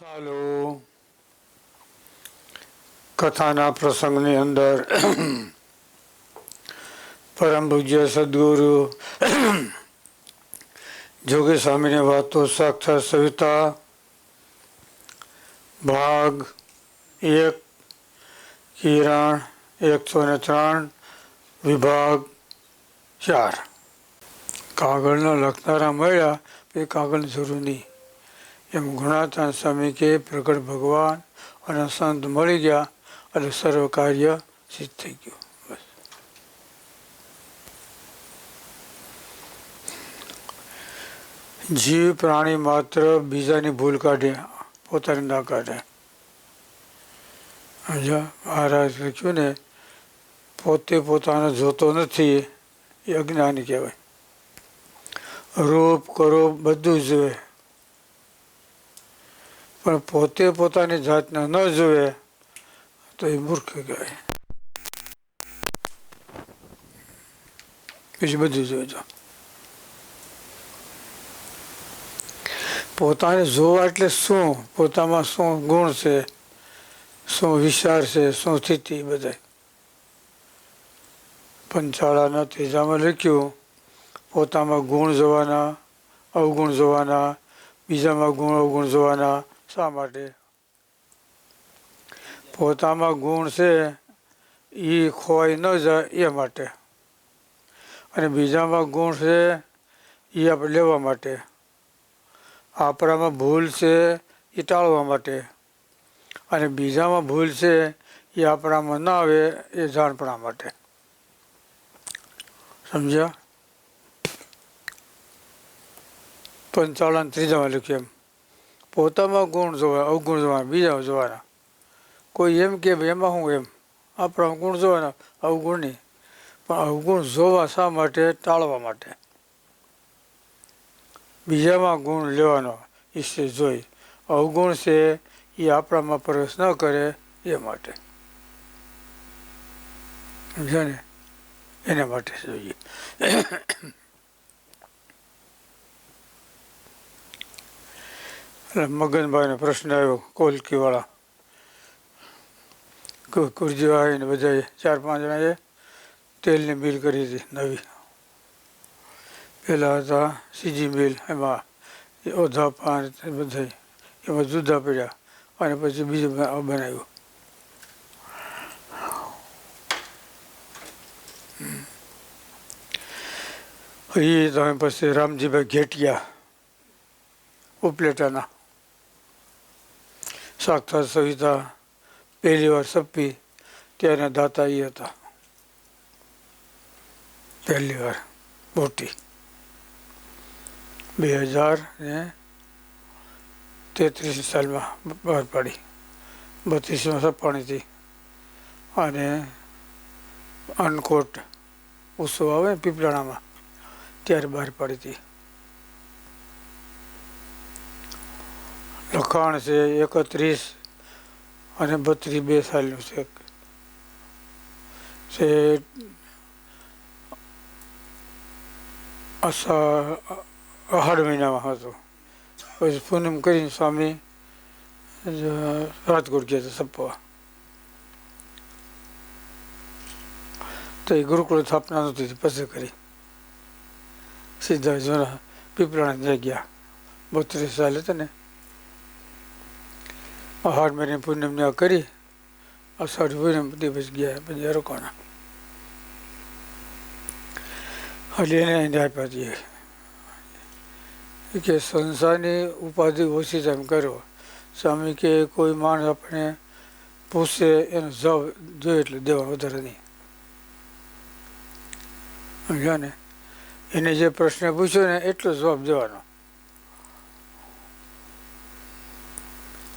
ચાલો, કથાના પ્રસંગની અંદર પરમ પૂજ્ય સદગુરુ જોગી સ્વામીની વાતો સાક્ષાત સવિતા, ભાગ એક, કિરણ એકસો ને ત્રણ, વિભાગ ચાર. કાગળના લખનારા મળ્યા એ કાગળની જરૂર નહીં. એમ ગુણાતાન સ્વામી કે પ્રગટ ભગવાન અને સંત મળી ગયા એટલે સર્વ કાર્ય સિદ્ધ થઈ ગયું. બસ. જીવ પ્રાણી માત્ર બીજાની ભૂલ કાઢે, પોતાની ના કાઢે. સમજ્યા? મહારાજ લખ્યું ને, પોતે પોતાને જોતો નથી, એ અજ્ઞાની કહેવાય. રૂપ કરો બધું જોવે. પણ પોતે પોતાની જાતને ન જોવે તો એ મૂર્ખ કહેવાય. બીજું બધું જોજો પોતાને જોવા એટલે શું? પોતામાં શું ગુણ છે? શું વિચાર છે? શું સ્થિતિ બધા પંચાળાના ત્રીજામાં લખ્યું, પોતામાં ગુણ જોવાના, અવગુણ જોવાના, બીજામાં ગુણ અવગુણ જોવાના શા માટે? પોતામાં ગુણ છે એ ખોવાઈ ન જાય એ માટે. અને બીજામાં ગુણ છે એ આપણે લેવા માટે. આપણામાં ભૂલ છે એ ટાળવા માટે. અને બીજામાં ભૂલ છે એ આપણામાં ના આવે એ જાણપણા માટે. સમજ્યા? પંચાવન ત્રીજામાં લખ્યું એમ. પોતામાં ગુણ જોવા, અવગુણ જોવાના બીજા જોવાના. કોઈ એમ કે એમાં હું એમ? આપણા ગુણ જોવાના, અવગુણ નહીં. પણ અવગુણ જોવા શા માટે? ટાળવા માટે. બીજામાં ગુણ લેવાનો ઈશ્વર જોઈ. અવગુણ છે એ આપણામાં પ્રવેશ ન કરે એ માટે. સમજ્યા ને? એના માટે જોઈએ. એટલે મગનભાઈને પ્રશ્ન આવ્યો કોલકીવાળા કુરજીભાઈ ને બધાએ ચાર પાંચ જણાએ તેલની મિલ કરી હતી નવી પહેલાં હતા સીજી મિલ એમાં એ ઓધા પાન બધા એમાં જુદા પડ્યા અને પછી બીજું બ- બનાવ્યું એ તમે પછી રામજીભાઈ ઘેટિયા ઉપલેટાના સાક્ષાત સવિતા પહેલી વાર સપ્પી ત્યારે દાતા એ હતા. પહેલી વાર મોટી. બે હજાર ને તેત્રીસ સાલમાં બહાર પાડી. બત્રીસમાં સપ્પાણીથી અને અનકોટ ઉત્સવ આવે પીપળાણામાં, ત્યારે બહાર પાડી હતી. લખાણ છે, એકત્રીસ અને બત્રીસ બે સાલનું છે. છે અષા મહિનામાં હતું. પછી પૂનમ કરીને સ્વામી રાજકોટ ગયા હતા સપવા તો એ ગુરુકુળ સ્થાપના નહોતી પસંદ કરી. સીધા જૂના પીપળાણા જઈ ગયા. બત્રીસ સાલ હતા ને. અહાડ મહિને પૂનમ ત્યાં કરી, અષાઢ પૂનમ દિવસ ગયા, પછી રોકાણા એટલે એને એને આપ્યા કે સંસારની ઉપાધિ ઓછી તેમ કરો સ્વામી કે કોઈ માણસ આપણે પૂછે એનો જવાબ જોઈએ એટલે દેવા વધારે નહીં. સમજ્યા ને? એને જે પ્રશ્ન પૂછ્યો ને એટલો જવાબ દેવાનો.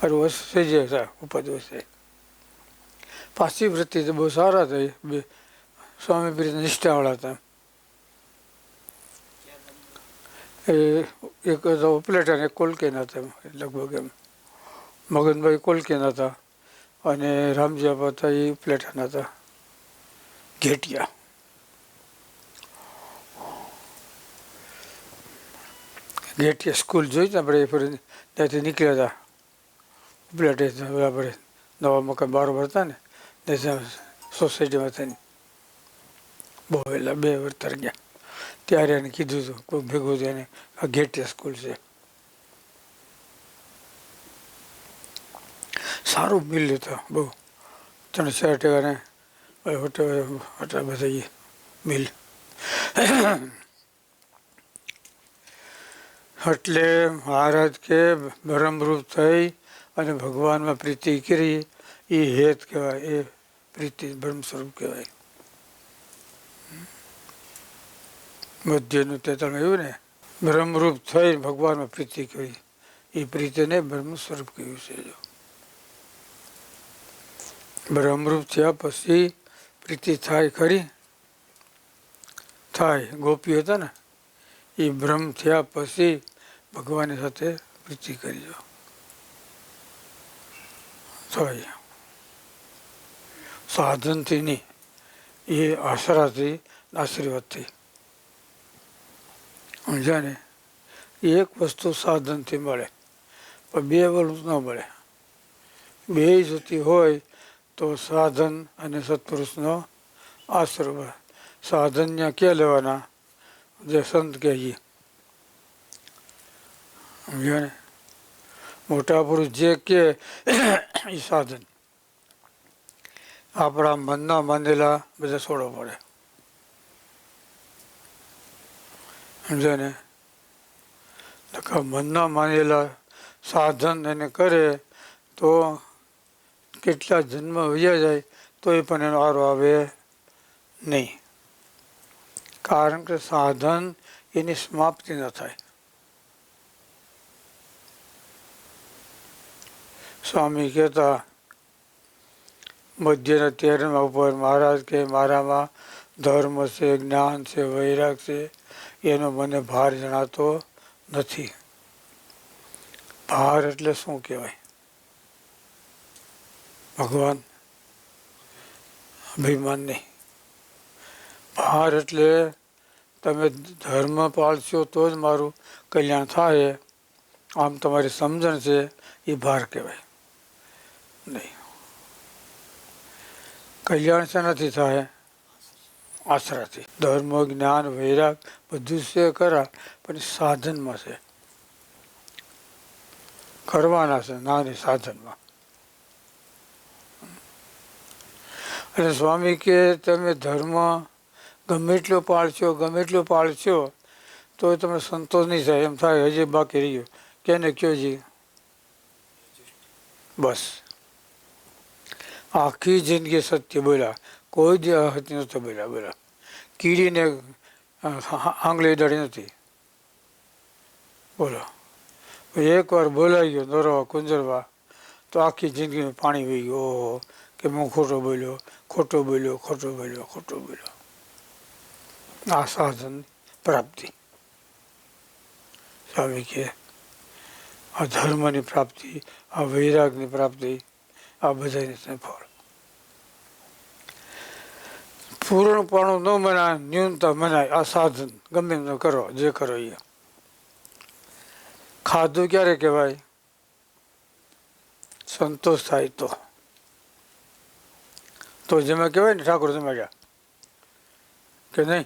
અરે વસ્તુ જે થાય ઉપાધિ પાછી વૃત્તિ તો બહુ સારા થઈ. બે સ્વામી પ્રીત નિષ્ઠાવાળા હતા. એ એક તો ઉપલેટા ને કોલકેના હતા લગભગ એમ. મગનભાઈ કોલકેના હતા અને રામજી આપા હતા એ ઉપલેટાના હતા. ઘેટિયા. ઘેટિયા સ્કૂલ જોઈ ને આપણે ત્યાંથી નીકળ્યા હતા. ફ્લેટ આપણે નવા મકાન બહાર ભરતા ને ત્યાં સોસાયટીમાં થઈને બહુ વહેલા બે વર્તર ગયા. ત્યારે એને કીધું હતું કોઈ ભેગું થઈને આ ગેટે સ્કૂલ છે. સારું મિલ્યું હતું બહુ. ત્રણ ચાર ટકાને હોટલ હોટલ બધા મિલ. એટલે મહારાજ કે બ્રહ્મરૂપ થઈ અને ભગવાનમાં પ્રીતિ કરી, એ હેત કહેવાય, એ પ્રીતિ બ્રહ્મ સ્વરૂપ કહેવાય. મધ્યનું તેતાળમાં એવું ને, બ્રહ્મરૂપ થઈ ભગવાનમાં પ્રીતિ કરી. એ પ્રીતિને બ્રહ્મ સ્વરૂપ કહ્યું છે જો. બ્રહ્મરૂપ થયા પછી પ્રીતિ થાય ખરી? થાય. ગોપી હતા ને, એ બ્રહ્મ થયા પછી ભગવાનની સાથે પ્રીતિ કરી જો. થાય સાધનથી નહીં, એ આશરાથી, આશીર્વાદથી. સમજ્યા ને? એક વસ્તુ સાધનથી મળે, પણ બે વસ્તુ ન મળે. બે જતી હોય તો સાધન અને સત્પુરુષનો આશરો સાધન ત્યાં ક્યાં લેવાના? જે સંત કહીએ. સમજ્યા ને? મોટા પુરુષ જે કે એ સાધન. આપણા મનના માનેલા બધા છોડવા પડે. સમજે ને? મનના માનેલા સાધન એને કરે તો કેટલા જન્મ વયા જાય તો પણ એનો આરો આવે નહીં. કારણ કે સાધન એની સમાપ્તિ ન થાય. સ્વામી કહેતા, મધ્યના તેરમાં ઉપર મહારાજ કે મારામાં ધર્મ છે, જ્ઞાન છે, વૈરાગ છે, એનો મને ભાર જણાતો નથી. ભાર એટલે શું કહેવાય? ભગવાન, અભિમાન નહીં. ભાર એટલે તમે ધર્મ પાળશો તો જ મારું કલ્યાણ થાય. આમ તમારી સમજણ છે, એ ભાર કહેવાય. નહીં. કલ્યાણ શેનાથી થાય. આશરાથી ધર્મ, જ્ઞાન, વૈરાગ બધું છે ખરા, પણ સાધનમાં છે. કરવાના છે નાની સાધનમાં. અને સ્વામી કે તમે ધર્મ ગમે એટલો પાળશો, ગમે એટલો પાળશો તો તમને સંતોષ નહીં થાય. એમ થાય, હજી બાકી રહ્યો. કેને કયો જી? બસ. આખી જિંદગી સત્ય બોલ્યા. કોઈ દી અહત નથી બોલ્યા બોલ્યા. કીડીને આંગળી દડી નથી બોલો. એક વાર બોલાઈ ગયો દોરવા કુંજરવા તો આખી જિંદગીમાં પાણી વહી ગયું. ઓહો, કે હું ખોટો બોલ્યો ખોટો બોલ્યો ખોટો બોલ્યો ખોટો બોલ્યો. આ સાધન પ્રાપ્તિ. સ્વામી કે આ ધર્મની પ્રાપ્તિ, આ વૈરાગની પ્રાપ્તિ આ બધાની ફળ. પૂર્ણપણું ન મનાય, ન્યૂનતા મનાય, આ સાધન ગમે એમ કરો, જે કરો એ ખાધું ક્યારે કહેવાય? સંતોષ થાય તો. તો જેમાં કહેવાય ને ઠાકોર જમાડ્યા કે નહીં?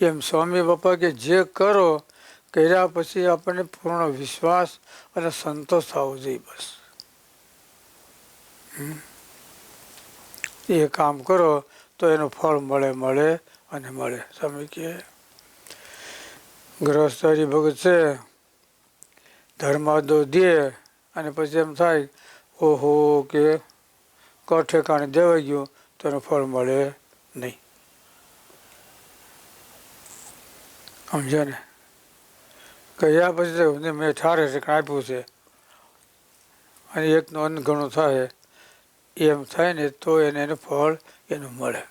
એમ સ્વામી બાપા કે જે કરો, કર્યા પછી આપણને પૂર્ણ વિશ્વાસ અને સંતોષ થવો જોઈએ બસ. એ કામ કરો તો એનું ફળ મળે મળે અને મળે. સ્વામી કે ગ્રહસ્થારી ભગત છે, ધર્માદો દે અને પછી એમ થાય, ઓહો, કે કઠેકાણે દેવાઈ ગયું, તો એનું ફળ મળે નહીં. સમજો ને? કહ્યા પછી મેં ઠારે ઠેકાણ આપ્યું છે. અને એકનું અન્ન ઘણું થાય. એમ થાય ને તો એને એનું ફળ એનું મળે.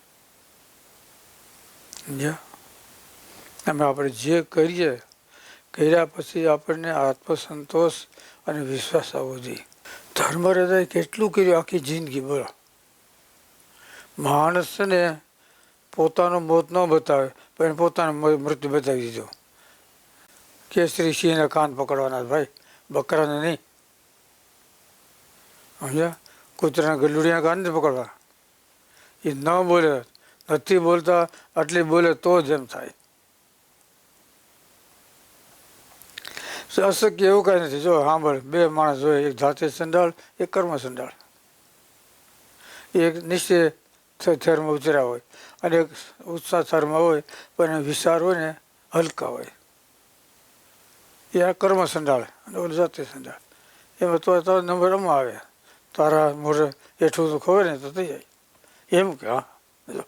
અમે આપણે જે કરીએ, કર્યા પછી આપણને આત્મસંતોષ અને વિશ્વાસ આવવો જોઈએ. ધર્મ હૃદય કેટલું કર્યું આખી જિંદગી બોલો માણસને પોતાનું મોત ન બતાવે, પણ પોતાનું મૃત્યુ બતાવી દીધું. કેસરી સિંહના કાન પકડવાના ભાઈ, બકરાને નહીં. સમજ્યા? કૂતરાના ગલુડિયા કાન નથી પકડવા. એ ન બોલે, નથી બોલતા, આટલી બોલે તો જ એમ થાય. અશક્ય એવું કાંઈ નથી. જો સાંભળ બે માણસ હોય એક જાતે સંડાળ, એક કર્મ સંડાળ. એક નિશ્ચય થરમાં ઉતર્યા હોય અને એક ઉત્સાહ થરમાં હોય, પણ વિચાર હોય ને, હલકા હોય. એ આ કર્મ સંડાળ અને ઓલું જાતે સંડાળ. એમાં તો નંબર અમા આવે તારા મોઢે હેઠું તો ખબર ને તો થઈ જાય એમ કે હા જો.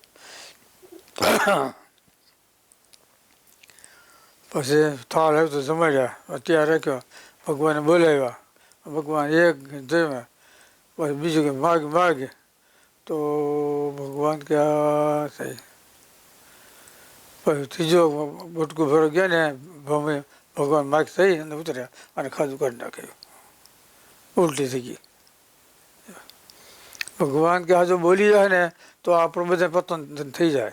પછી થાળ આવ્યો તો જમાડ્યા અત્યારે રાખ્યો ભગવાને બોલાવ્યા ભગવાન એક જમ્યા પછી બીજું કે માગ માગ તો ભગવાન કે આ થઈ પછી ત્રીજો બટકું ભરો ગયા ને ભમે ભગવાન માગ થઈ અને ઉતર્યા અને ખાધું કાઢી નાખ્યું ઉલટી થઈ ગઈ ભગવાન કે આ જો બોલી જાય ને, તો આપણું બધા પતન થઈ જાય.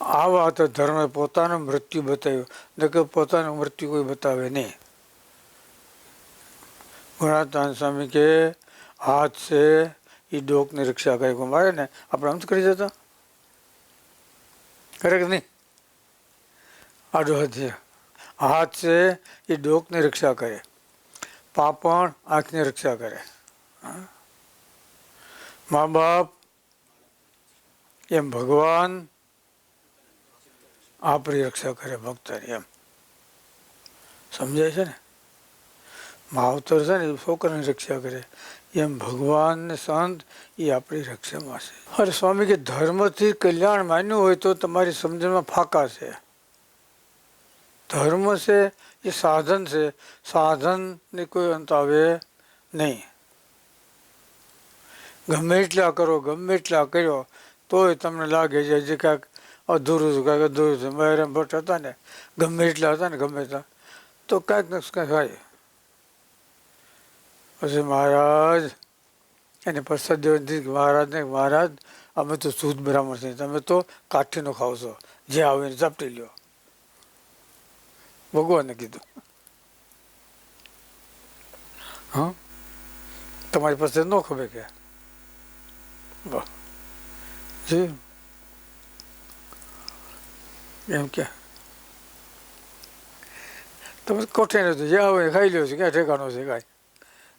આ વાત ધર્મે પોતાનું મૃત્યુ બતાવ્યું. ન કે પોતાનું મૃત્યુ કોઈ બતાવે નહીં. ગુણાતાન સ્વામી કે, હાથ છે એ ડોકની રક્ષા કરે કોઈ ને? આપણે આમ જ કરી જતા કરે કે નહીં? આડો હાથ છે. હાથ છે એ ડોકની રક્ષા કરે. પાપણ આંખની રક્ષા કરે. મા બાપ એમ ભગવાન આપણી રક્ષા કરે ભક્તની એમ. સમજાય છે ને? માવતર છે ને છોકરાની રક્ષા કરે. એમ ભગવાન ને સંત એ આપણી રક્ષામાં છે. અરે સ્વામી, કે ધર્મથી કલ્યાણ માન્યું હોય તો તમારી સમજણમાં ફાકા છે. ધર્મ છે, એ સાધન છે. સાધનની કોઈ અંત આવે નહીં. ગમે એટલા કરો, ગમે એટલા કર્યો, તોય તમને લાગે છે હજી કાંઈક અધૂરું છે, કાંઈક અધૂરું છે. મહેરામ ભટ્ટ હતા ને, ગમે એટલા હતા ને, ગમે એટલા. તો કાંઈક ને કાંઈક થાય. પછી મહારાજ, એને પ્રસાદ દેવનથી મહારાજને મહારાજ અમે તો શુદ્ધ બ્રાહ્મણ છીએ, તમે તો કાઠીનો ખાવ છો. જે આવીને ઝાપટી લ્યો. ભગવાને કીધું. હા? તમારી પાસે ન ખબર કે? જી. એમ કે. તમે કોઠે નથી જે આવે ખાઈ લ્યો છે, ક્યાં ઠેકાણો છે કાંઈ?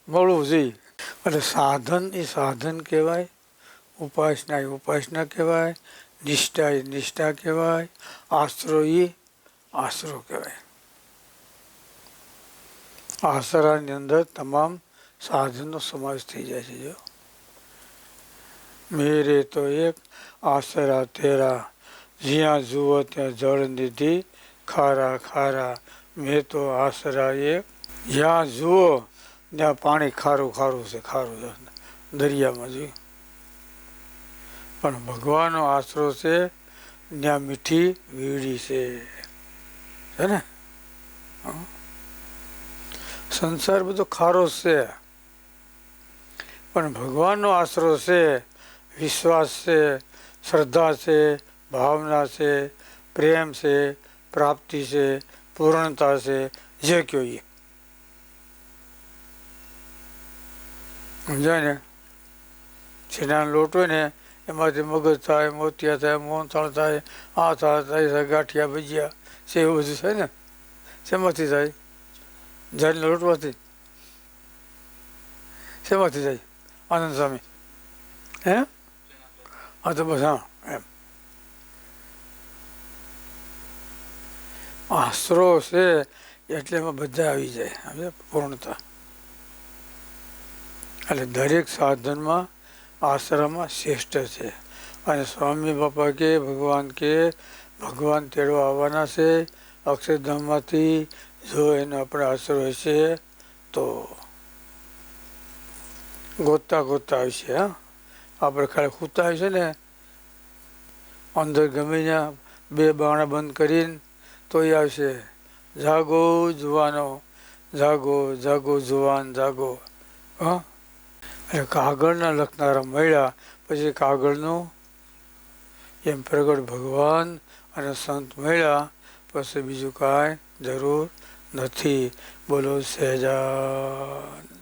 મળવું જોઈએ એટલે સાધન એ સાધન કહેવાય, ઉપાસના એ ઉપાસના કહેવાય, નિષ્ઠા એ નિષ્ઠા કહેવાય, આશરો એ આશરો કહેવાય. આશરાની અંદર તમામ સાધનનો સમાવેશ થઈ જાય છે જો. મેરે તો એક આશરા તેરા, જ્યાં જુઓ ત્યાં જળ નિધિ, ખારા ખારા, મેં તો આશરા એક. જ્યાં જુઓ ત્યાં પાણી ખારું ખારું છે, ખારું દરિયામાં જોયું. પણ ભગવાનનો આશરો છે, ત્યાં મીઠી વીડી છે. ને? હં. સંસાર બધો ખારો છે. પણ ભગવાનનો આશરો છે, વિશ્વાસ છે, શ્રદ્ધા છે, ભાવના છે, પ્રેમ છે, પ્રાપ્તિ છે, પૂર્ણતા છે, જે કયો એ. સમજાય ને? છીનાનો લોટ હોય ને, એમાંથી મગજ થાય, મોતિયા થાય મોહનથાળ થાય, આ થાય થાય, ગાંઠિયા ભજીયા છે એવું બધું થાય ને, શેમાંથી થાય? ઝાડના લોટમાંથી શેમાંથી જાય? આનંદ સ્વામી. હે? હા, તો બસ, હા, એમ. આશરો છે, એટલે એમાં બધા આવી જાય સમજે પૂર્ણતા. એટલે દરેક સાધનમાં આશ્રમમાં શ્રેષ્ઠ છે. અને સ્વામી બાપા કે, ભગવાન કે, ભગવાન તેડવા આવવાના છે અક્ષરધામમાંથી જો એનો આપણે આશરો હશે તો ગોતતા ગોતતા આવશે, હા? આપણે ખાલી ખૂતા આવશે ને? અંદર ગમે ત્યાં બે બાણા બંધ કરીને તોય આવશે. જાગો જુવાનો, જાગો જાગો જુવાન, જાગો. હા? એટલે કાગળના લખનારા મળ્યા, પછી કાગળનું એમ પ્રગટ ભગવાન અને સંત મળ્યા પછી બીજું કાંઈ જરૂર નથી. બોલો સહેજા